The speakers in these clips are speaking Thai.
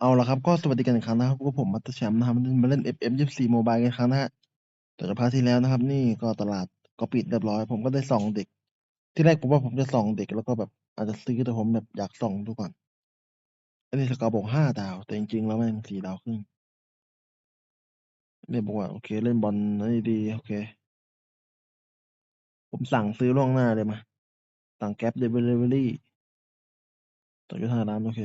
เอาละครับ ก็สวัสดีกันอีกครั้งนะครับ พวกผมมัตเตอร์แชมป์นะครับมาเล่น FM 24 Mobile กันอีกครั้งนะฮะต่อจากพาร์ทที่แล้วนะครับ นี่ก็ตลาดก็ปิดเรียบร้อย ผมก็ได้ส่องเด็ก ที่แรกผมว่าผมจะส่องเด็กแล้วก็แบบอาจจะซื้อแต่ผมแบบอยากส่องดูก่อน อันนี้สกอร์บอกห้าดาว แต่จริงๆ แล้วแม่งสี่ดาวครึ่งเนี่ยบอกว่าโอเค เล่นบอลนี่ดี โอเค ผมสั่งซื้อล่วงหน้าเลยมาสั่งแก๊ปเดลิเวอรี่ต่อยุทธาร้านโอเค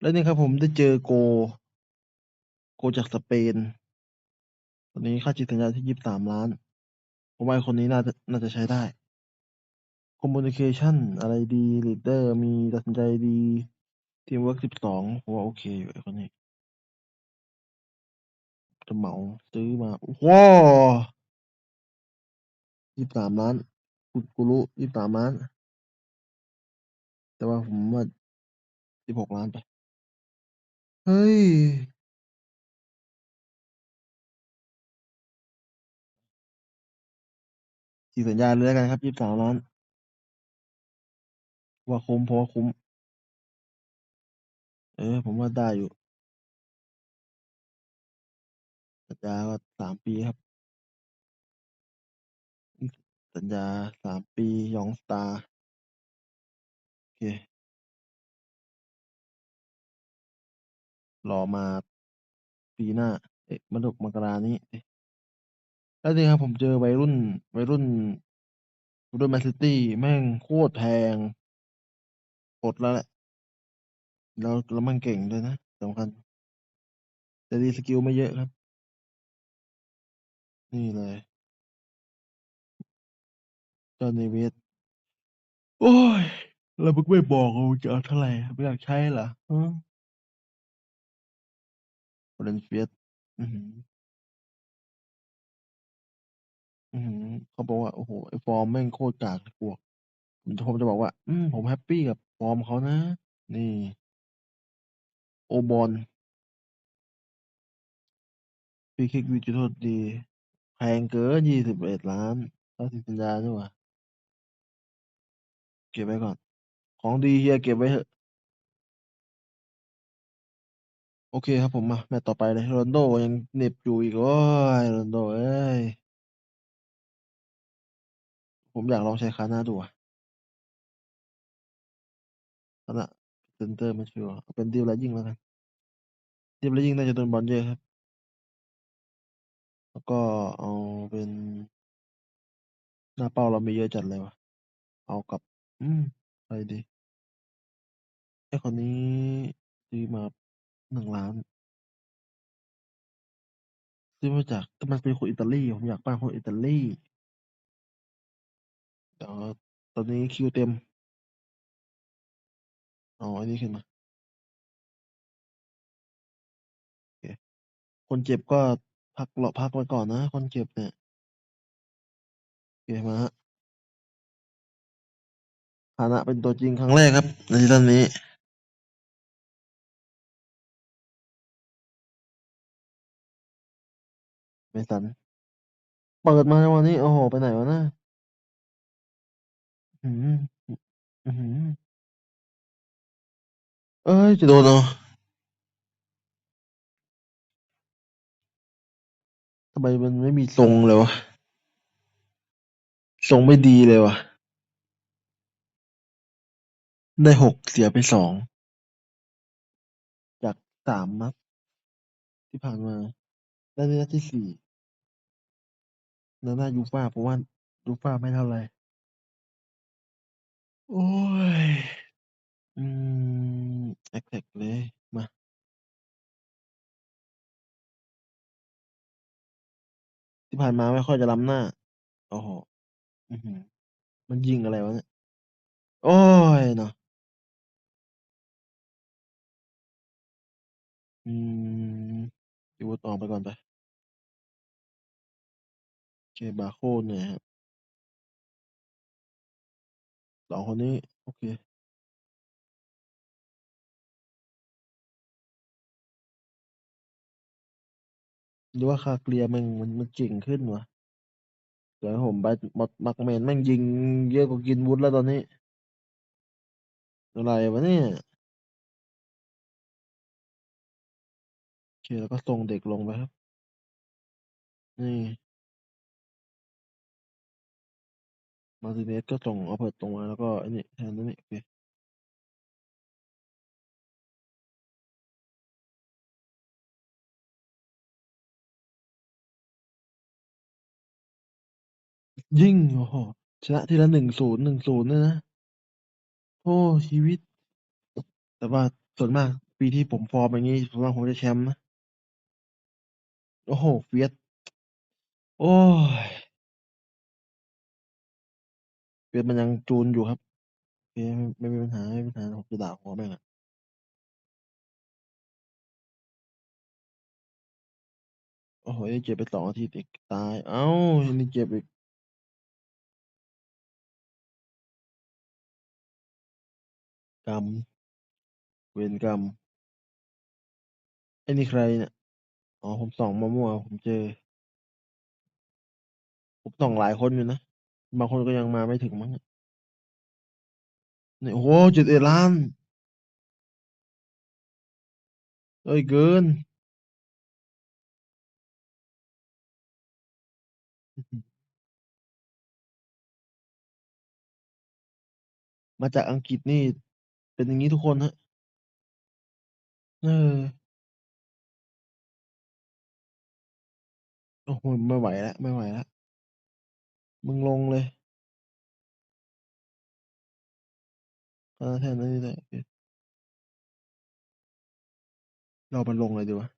แล้วนี่ครับผมได้เจอโก โกจากสเปน ตอนนี้ค่าจิตสัญญาที่ยี่สิบสามล้าน ผมว่าคนนี้น่าจะน่าจะใช้ได้ communication อะไรดี leader มีตัดสินใจดี teamwork สิบสองผมว่าโอเคอยู่ไอ้คนนี้ จะเหมาซื้อมาว้ายี่สิบสามล้านกูกูรู้ยี่สิบสามล้าน แต่ว่าผมว่าสิบหกล้านไป เฮ้ยสีสัญญาเลยแล้วกันครับยี่สิบสามล้าน ว่าคุ้มเพราะว่าคุ้ม เออ ผมว่าได้อยู่ สัญญาก็สามปีครับ สัญญาสามปียองสตาร์โอเค รอมาปีหน้า เอ๊ะมกมกรานี้ เอ๊ะแล้วนี่ครับผมเจอวัยรุ่น วัยรุ่นวัยรุ่นแมนซิตี้แม่งโคตรแพงอดแล้วแหละ แล้วแล้วมันเก่งด้วยนะสำคัญ แต่ดีสกิลไม่เยอะครับ นี่เลยจอห์นเนเวสโอ้ย แล้วมึงไม่บอกว่าจะเอาเท่าไหร่ไม่อยากใช้เหรอ ฮะโอเรนเฟียสอือหืออือหือเขาบอกว่า โอ้โหไอ้ฟอร์มแม่งโคตรกากเลย พวก ผมจะผมจะบอกว่า อืม ผมแฮปปี้กับฟอร์มเขานะ นี่โอบอลฟรีคิกวิจุดโทษดี แพงเกินยี่สิบเอ็ดล้านค่าสินสัญญานี่หว่า เก็บไว้ก่อน ของดีเฮียเก็บไว้เถอะ โอเคครับผม มา แมตต์ต่อไปเลย โรนลโดยังเหน็บอยู่อีก โอ้ย โรนลโดเอ้ย ผมอยากลองใช้คาน่าดูอะคาน่าเซนเตอร์ไม่ชัวร์เอาเป็นดิวแล้วยิงแล้วกัน ดิวแล้วยิงน่าจะโดนบอลเยอะครับ แล้วก็เอาเป็น หน้าเป้าเรามีเยอะจัดเลยวะเอากับ อืมใครดีไอคนนี้ซื้อมา หนึ่งล้าน ซื้อมาจากแต่มันเป็นคนอิตาลี ผมอยากปั้นคนอิตาลีเดี๋ยวตอนนี้คิวเต็มอาอันนี้ขึ้นมาคคนเจ็บก็พักรอพักไว้ก่อนนะ คนเจ็บเนี่ยโอเคมาฮะฐานะเป็นตัวจริงครั้งแรกครับ ในซีซั่นนี้ เมสันเปิดมาวันนี้ โอ้โห ไปไหนวะนะอืมอืมเอ้ย จะโดนเหรอทำไมมันไม่มีทรงเลยวะ ทรงไม่ดีเลยวะ ได้หกเสียไปสอง จากสามนัดที่ผ่านมา ได้ในนัดที่สี่ แล้วหน้ายูฟ่า เพราะว่ายูฟ่าไม่เท่าไหร่ โอ้ย อืม แอคแท็กเลย มาที่ผ่านมาไม่ค่อยจะล้ำหน้า โอ้โหอือหือมันยิงอะไรวะเนี่ย โอ้ยเนาะ อืมดูต่อไปก่อนไป โอเคบาโคเนี่ยครับ สองคนนี้ โอเคหรือว่าคาเกลียมันมันมันเก่งขึ้นวะเดี๋ยวผมไปมักมักแมนแม่งยิงเยอะกว่ากินวุฒแล้วตอนนี้อะไรวะเนี่ยแล้วก็ส่งเด็กลงไปครับ นี่ มาร์ติเนสก็ส่งเอาเพิร์ตตรงมา แล้วก็ไอ้นี่ แทนนั่นนี่ โอเคยิ่ง โอ้โห ชนะทีละหนึ่งศูนย์หนึ่งศูนย์เนี่ยนะ โอ้ ชีวิต แต่ว่าส่วนมาก ปีที่ผมฟอร์มอย่างนี้ส่วนมากผมจะแชมป์นะ โอ้โห เฟียสโอ้ย เฟียมันยังจูนอยู่ครับ โอเค ไม่มีปัญหา ไม่มีปัญหา ผมจะด่าหัวแม่งอะโอ้โหนี่เจ็บไปสองอาทิตย์อีกตาย เอ้านี่เจ็บอีก กรรม เวรกรรม ไอ้นี่ใครเนี่ย อ๋อ ผมส่องมั่วผมเจอ ผมส่องหลายคนอยู่นะ บางคนก็ยังมาไม่ถึงมั้งนี่โอ้โหจ็ดเอดล้านเอ้ยเกิน มาจากอังกฤษนี่ เป็นอย่างนี้ทุกคนฮะ เออ โอ้โหไม่ไหวแล้ว ไม่ไหวแล้ว มึงลงเลยแทนนั้นนี่เลยโอเรามันลงเลยดีวะ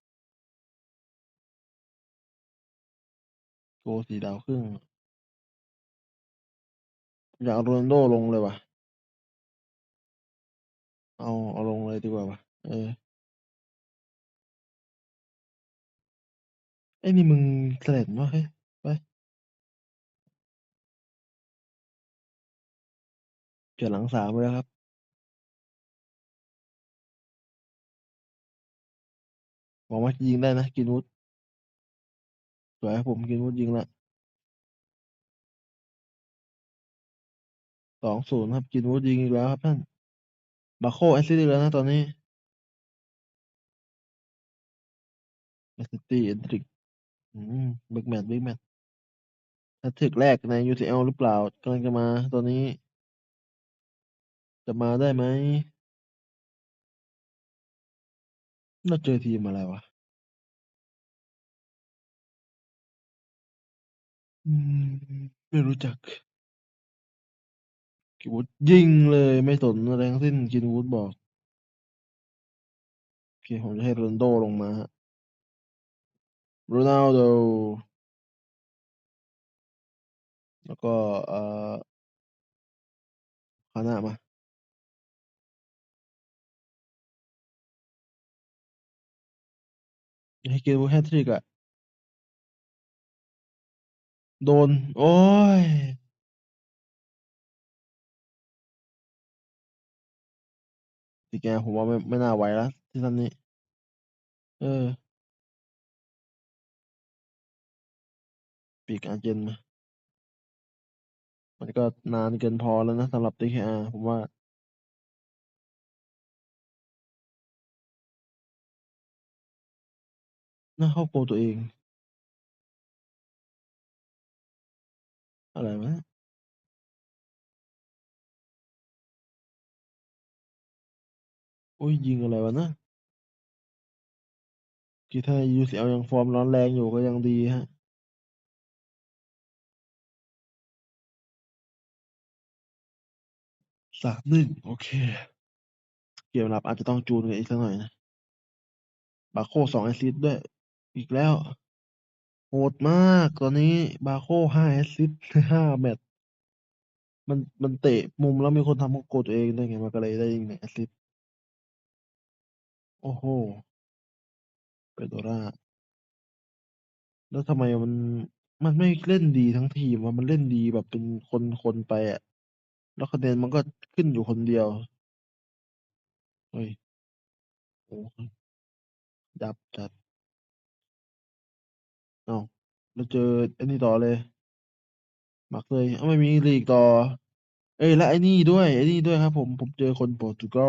โกสีดาวครึ่ง อยากเอาโรนโดลงเลยวะเอาเอาลงเลยดีกว่าวะเออไอ้นี่มึงเสล็ดวะเฮ้ย ไปเกิดหลังสามไปแล้วครับหวังว่าจะยิงได้นะ กินวุฒสวยครับผมกินวุฒยิงละสองศูนย์ครับ กินวุฒยิงอีกแล้วครับท่านบาโคแอสซิสต์แล้วนะตอนนี้แมนซิตี้เอ็นทริกบิ๊กแมตช์บิ๊กแมตช์แฮตทริกแรกใน UCL หรือเปล่ากำลังจะมาตอนนี้ จะมาได้ไหม เราเจอทีมอะไรวะ อืม ไม่รู้จัก กินวุฒยิงเลยไม่สนอะไรทั้งสิ้นกินวุฒบอก โอเค ผมจะให้โรนลโดลงมาฮะโรนัลโด แล้วก็เอ่อคาน่ามา ให้กินวุฒแฮตทริกอะโดน โอ้ยสิแกผมว่าไม่ไม่น่าไหวแล้วที่ท่านนี้ เออ ปีกอาเจนมา มันก็นานเกินพอแล้วนะสำหรับ DKR ผมว่า น่าเข้าโกลตัวเองอะไรวะ โอ้ย ยิงอะไรวะนะกีถ้า UCL ยังฟอร์มร้อนแรงอยู่ก็ยังดีฮะ สามหนึ่งโอเค เกมรับอาจจะต้องจูนกันอีกสักหน่อยนะ บาโคสองแอซิสด้วย อีกแล้ว โหดมากตอนนี้บาโคห้าแอสซิสต์ห้าแมตช์มันมันเตะมุมแล้วมีคนทำโกลตัวเองได้ไงมันก็เลยได้ยิงหนึ่งแอสซิสต์โอ้โหเปโดร่าแล้วทำไมมันมันไม่เล่นดีทั้งทีมวะมันเล่นดีแบบเป็นคนๆไปอะแล้วคะแนนมันก็ขึ้นอยู่คนเดียว เฮ้ยโอ้โฮยับจัด อ้าวแล้วเจอไอ้นี่ต่อเลย หมักเลยอ้าไม่มีลีกต่อ เอ้ยและไอ้นี่ด้วยไอ้นี่ด้วยครับผมผมเจอคนโปรตุเกส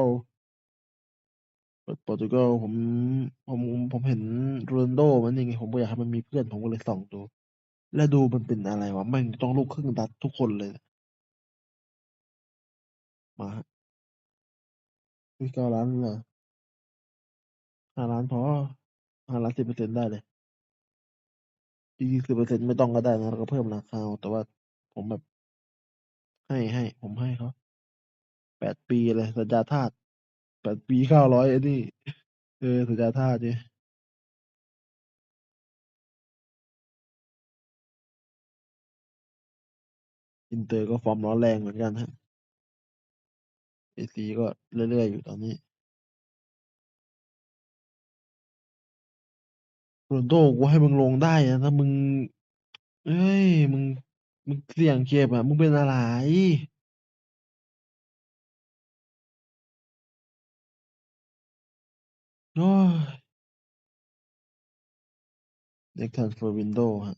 โปรตุเกสผมผมผมเห็นโรนโดมันนี่ไงผมก็อยากให้มันมีเพื่อนผมก็เลยส่องดู แล้วดูมันเป็นอะไรวะแม่งต้องลูกครึ่งดัตช์ทุกคนเลย มาครับอุ๊ย9,000,000เลยเหรอ?5,000,000พอ5,000,000 10%ได้เลย จริงๆ10%ไม่ต้องก็ได้นะเราก็เพิ่มราคาเอาแต่ว่าผมแบบ ให้ให้ผมให้เขา8ปีเลยสัญญาทาส8ปี900ไอ้นี่เออสัญญาทาสไงอินเตอร์ก็ฟอร์มร้อนแรงเหมือนกันครับ AC ก็เรื่อยๆอยู่ตอนนี้ โรนลโดกูให้มึงลงได้นะถ้ามึงเฮ้ย มึง มึงเสี่ยงเจ็บอะ มึงเป็นอะไร?โอ๊ย Next transfer window ครับ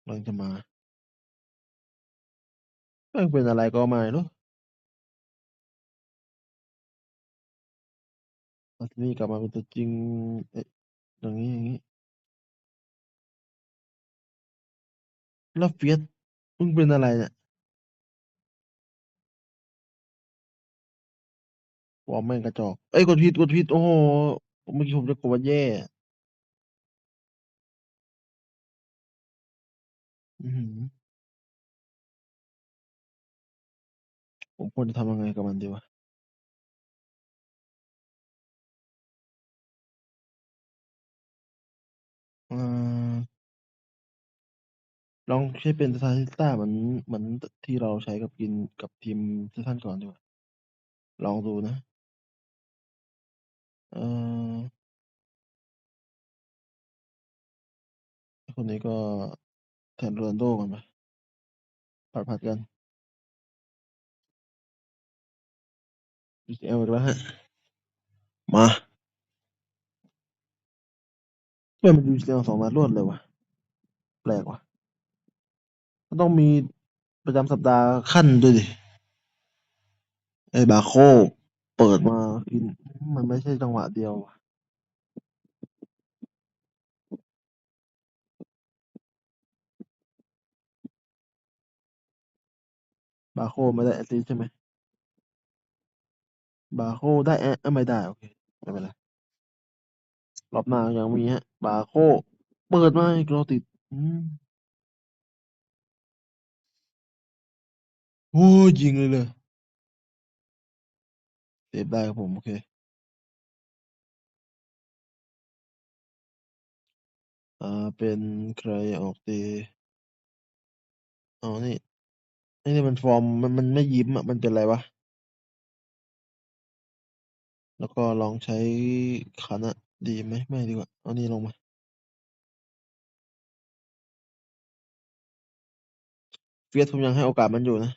กำลังจะมาแม่งเป็นอะไรก็ไม่รู้ Hakimi กลับมาเป็นตัวจริง เอ๊ะอย่างงี้ แล้ว Fiat มึงเป็นอะไรเนี่ย?ฟอร์มแม่งกระจอก เอ๊ยกดผิดกดผิดโอ้โฮเมื่อกี้ผมจะกดว่าแย่อือฮือผมควรจะทำยังไงกับมันดีวะ? ออลองใช้เป็น Statista เหมือน เหมือน ต ที่เราใช้กับกิน กับทีมซีซั่นก่อนดีกว่า ลองดูนะ เออ คนนี้ก็แทนโรนัลโดก่อนไปผัด ๆ กัน UCL อีกแล้วครับ มา ทำไมมัน UCL 2นัดรวดเลยวะ แปลกวะมันต้องมีประจำสัปดาห์ขั้นด้วยสิไอ้ Barco เปิดมากิน มันไม่ใช่จังหวะเดียววะ Barco ไม่ได้แอซิสใช่ไหม? Barco ได้แอะไม่ได้ โอเค ไม่เป็นไร รอบหน้ายังมีครับ Barco เปิดมาอีกเราติด อืมโอ้ยิงเลยเหรอ?เซฟได้ครับผม โอเค อ่า เป็นใครออกดี?อ๋อนี่ไอ้นี่มันฟอร์มมันมันไม่ยิ้มอะมันเป็นไรวะ?แล้วก็ลองใช้ Kana ดีไหม?ไม่ดีกว่า เอานี่ลงมา Fiat ผมยังให้โอกาสมันอยู่นะ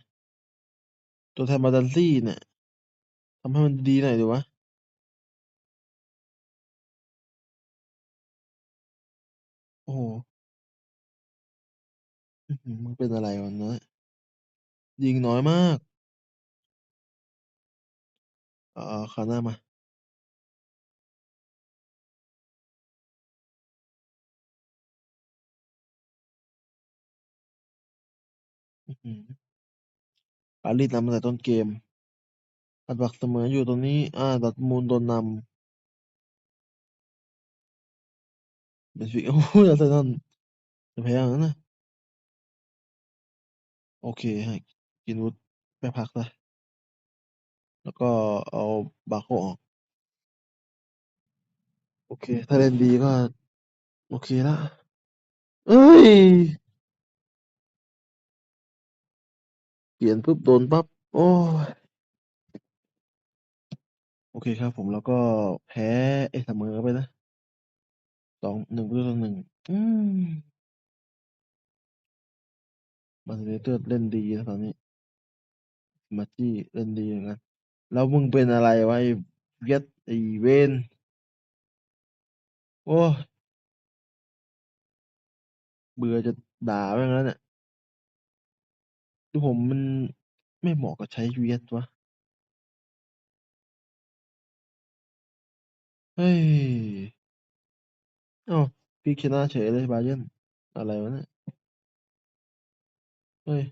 ตัวแทน Materazzi เนี่ยทำให้มันดีหน่อยสิวะโอ้โฮอื้อฮือมึงเป็นอะไรวะน้อยยิงน้อยมาก เอาเอา Kana มา อื้อฮือ ปารีสนำตั้งแต่ต้นเกม Gladbach เสมออยู่ตรงนี้ อ่า Dortmund โดนนำ Benfica โอ้โฮ Arsenal จะแพ้เอางั้นน่ะโอเคครับ Greenwood ไปพักเสียแล้วก็เอา Barco ออก โอเค ถ้าเล่นดีก็ โอเคล้วเฮ้ย เปลี่ยนปุ๊บโดนปั๊บ โอ๊ยโอเคครับผมแล้วก็แพ้เอ๊ยเสมอไปนะ2-1 1-1อืม Man United เล่นดีนะตอนนี้ Marchi เล่นดีเหมือนกันแล้วมึงเป็นอะไรวะไอ้ Fiat ไอ้เวรโอ๊ยเบื่อจะด่าแม่งแล้วเนี่ย ผมมันไม่เหมาะกับใช้ Fiat วะ เฮ้ย อ้าวพีคชนะเฉยเลยบาเยิร์นอะไรวะเนี่ย เฮ้ย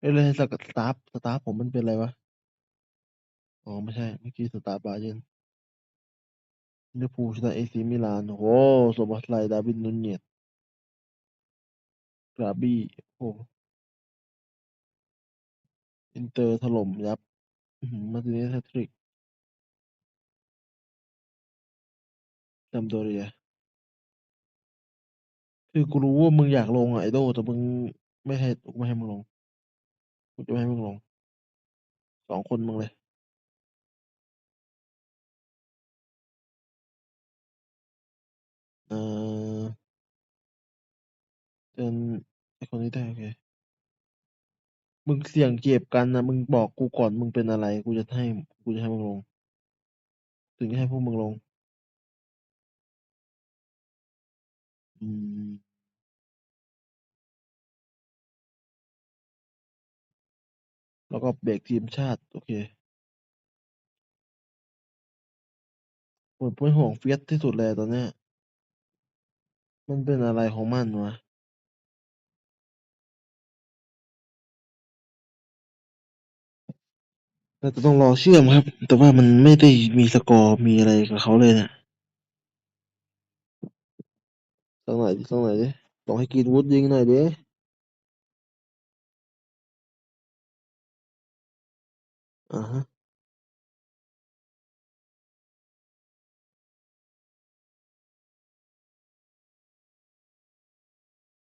เอ้ยเลยสกสตาฟสตาฟผมมันเป็นอะไรวะ อ๋อ ไม่ใช่ เมื่อกี้สตาฟบาเยิร์นลิเวอร์พูลชนะเอซีมิลาน โอ้โหโซบอสไลดาวินนูเนียสกราบี้ โอ้ อินเตอร์ถล่มยับ อื้อหือ มาร์ติเนส แฮตทริกซัมโดเรีย คือกูรู้ว่ามึงอยากลงอะไอโดแต่มึงไม่ให้กูไม่ให้มึงลง กูจะไม่ให้มึงลง สองคนมึงเลย เออเจนไอคนนี้ได้ โอเค มึงเสี่ยงเจ็บกันนะมึงบอกกูก่อนมึงเป็นอะไร กูจะให้ กูจะให้มึงลง ถึงจะให้พวกมึงลง อืม แล้วก็เบรกทีมชาติ โอเคผมเป็นห่วงเฟียสที่สุดเลยตอนเนี้ยมันเป็นอะไรของมันวะ เราจะต้องรอเชื่อมครับ แต่ว่ามันไม่ได้มีสกอร์มีอะไรกับเขาเลยเนี่ยสักหน่อยดิสักหนดิต้องให้กรีนวูดยิงหน่อยดิอ่าฮะ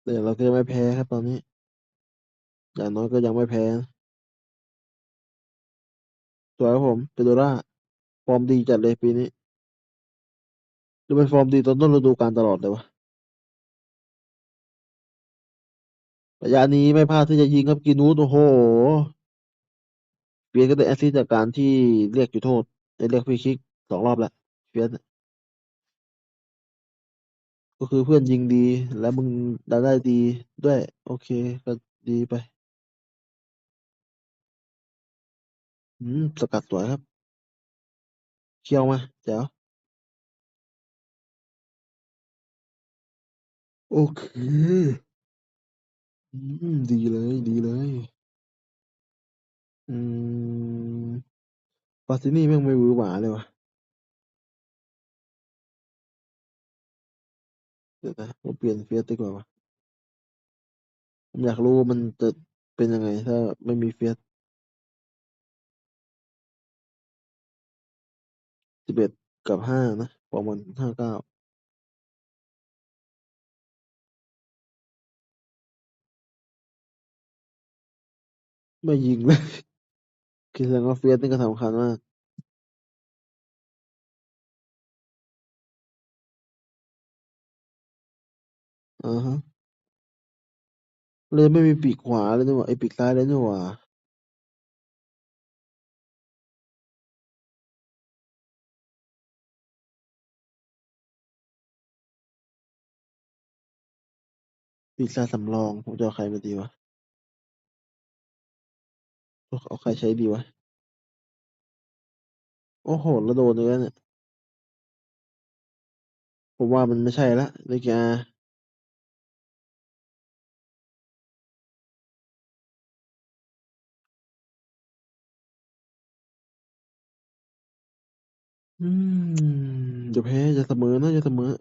แต่เราก็ยังไม่แพ้ครับตอนนี้ อย่างน้อยก็ยังไม่แพ้ สวยครับผมเปโดร่า ฟอร์มดีจัดเลยปีนี้ดูเป็นฟอร์มดีตอนต้นฤดูกาลตลอดเลยวะระยะนี้ไม่พลาดที่จะยิงครับกรีนวูดโอ้โห เฟียสก็ได้แอสซิสจากการที่เรียกจุดโทษได้เรียกฟรีคิกสองรอบแล้วเฟียสก็คือเพื่อนยิงดีแล้วมึงดันได้ดีด้วย โอเค ก็ดีไป อืม สกัดสวยครับ เคี่ยวมา แจ๋ว โอเค อืม ดีเลย ดีเลย อืม ปาตินี่แม่งไม่หวือหวาเลยวะเดี๋ยวนะผมเปลี่ยนเฟียสดีกว่าวะผมอยากรู้ว่ามันจะเป็นยังไงถ้าไม่มีเฟียส สิบเอ็ดกับห้านะประมาณห้าเก้าไม่ยิงเลย คือแสดงว่าเฟียสนี่ก็สำคัญมาก อ่าฮะ เลยไม่มีปีกขวาเลยนี่หว่าไอ้ปีกซ้ายเลยนี่หว่า ปีกซ้ายสำรอง ผมจะเอาใครมาดีวะ เอาใครใช้ดีวะ โอ้โหแล้วโดนเลยเนี่ย ผมว่ามันไม่ใช่ละเลยแกอืมจะแพ้จะเสมอน่าจะเสมอ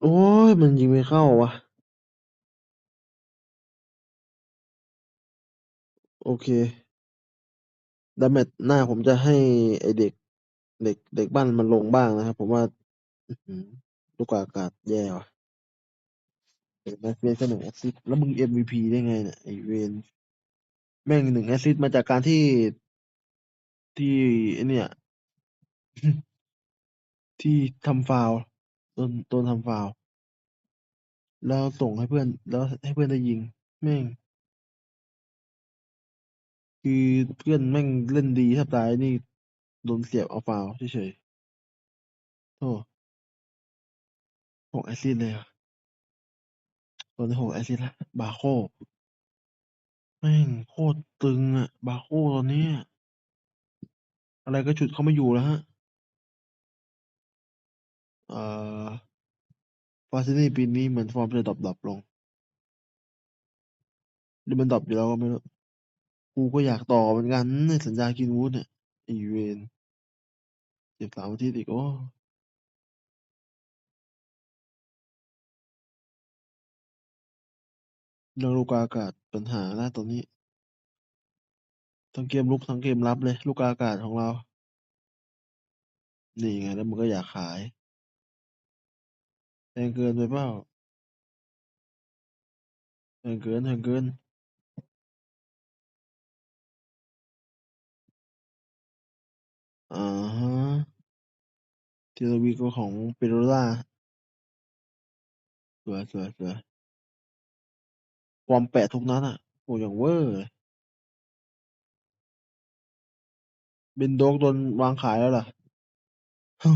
โอ้ย มันยิงไม่เข้าวะ เคดาเมจหน้าผมจะให้ไอเด็ก เด็ก เด็กบ้านมันลงบ้างนะครับ ผมว่า อื้อหือ ลูกกาอากาศแย่ว่ะเห็นไหมเวียนแค่หนึ่งแอสซิสต์แล้วมึง MVP ได้ไงเนี่ยไอเวนแม่งหนึ่งแอสซิสต์มาจากการที่ที่ไอเนี่ย ที่ทำฟาวล์โดนโดนทำฟาวล์แล้วส่งให้เพื่อน แล้วให้เพื่อนได้ยิง แม่ง คือเพื่อนแม่งเล่นดีแทบตาย นี่โดนเสียบเอาฟาวล์เฉยๆโธ่หกแอซิสต์เลยอะตอนนี้หกแอซิสต์ละบาโคแม่งโคตรตึงอะ บาโคตอนนี้ อะไรก็ฉุดเขาไม่อยู่แล้วฮะ เอ่อฟาซินี่ปีนี้เหมือนฟอร์มจะดรอปๆลงหรือมันดรอปอยู่แล้วก็ไม่รู้ กูก็อยากต่อเหมือนกันไอ้สัญญา Greenwood เนี่ยไอ้เวรเจ็บ3อาทิตย์อีกโอ้เรื่องลูกาอากาศปัญหาแล้วตอนนี้ ทั้งเกมรุกทั้งเกมรับเลย ลูกาอากาศของเรา นี่ไงแล้วมึงก็อยากขายแพงเกินไปเปล่า?แพงเกินแพงเกิน อ๋อ เจอวีก็ของเปโดร่า สวยสวยสวยความแปะทุกนั้นอะโอ้อย่างเวอร์เบนโดกโดนวางขายแล้วล่ะฮึ่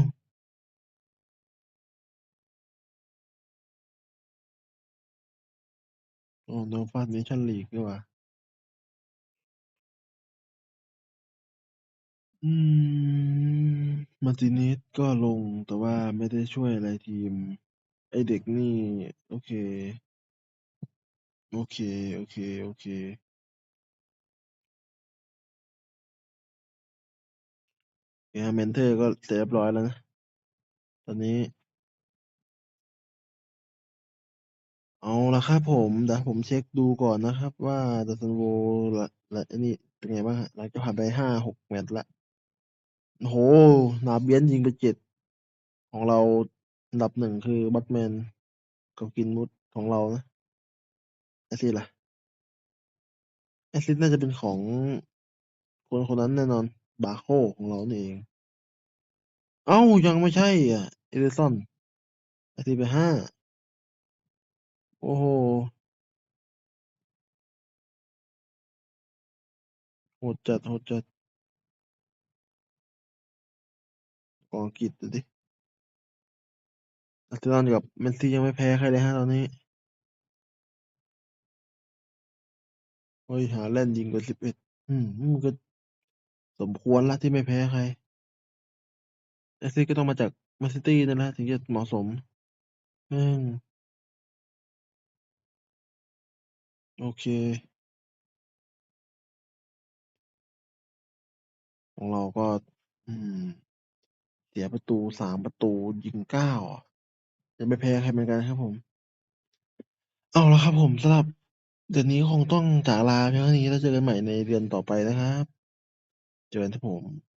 อ๋อโดนฟาดเนชั่นลีกด้วยว่ะ อืม Martinez ก็ลง แต่ว่าไม่ได้ช่วยอะไรทีม ไอ้เด็กนี่ โอเค โอเคๆๆเนี่ย Mentor ก็เสร็จเรียบร้อยแล้วนะ ตอนนี้ เอาละครับผมเดี๋ยวผมเช็กดูก่อนนะครับว่า Dawson Wall และและไอ้นี่เป็นไงบ้างครับหลังจากผ่านไป5-6แมตช์แล้ว โอ้โฮ Nabian ยิงไป7ของเรา อันดับ1คือ Botman กับ Greenwood ของเรานะ แอสซิสต์ล่ะ?แอสซิสต์น่าจะเป็นของ คนคนนั้นแน่นอน Barco ของเรานี่เอง อ้าว ยังไม่ใช่อะ Ederson แอสซิสต์ไป5โอ้โฮ โหดจัด โหดจัด ของอังกฤษอะสิอาร์เซนอลกับแมนซียังไม่แพ้ใครเลยครับตอนนี้เฮ้ย Haaland ยิงไป11อื้อฮือก็สมควรล้วที่ไม่แพ้ใครแอสซิก็ต้องมาจากแมนซิตี้นั่นแหละถึงจะเหมาะสมแม่งโอเค ของเราก็ อืม เสียประตูสามประตู ยิงเก้า ยังไม่แพ้ใครเหมือนกันครับผม เอาละครับผมสำหรับเดือนนี้คงต้องจากลาเพียงเท่านี้ แล้วเจอกันใหม่ในเดือนต่อไปนะครับ เจอกันครับผม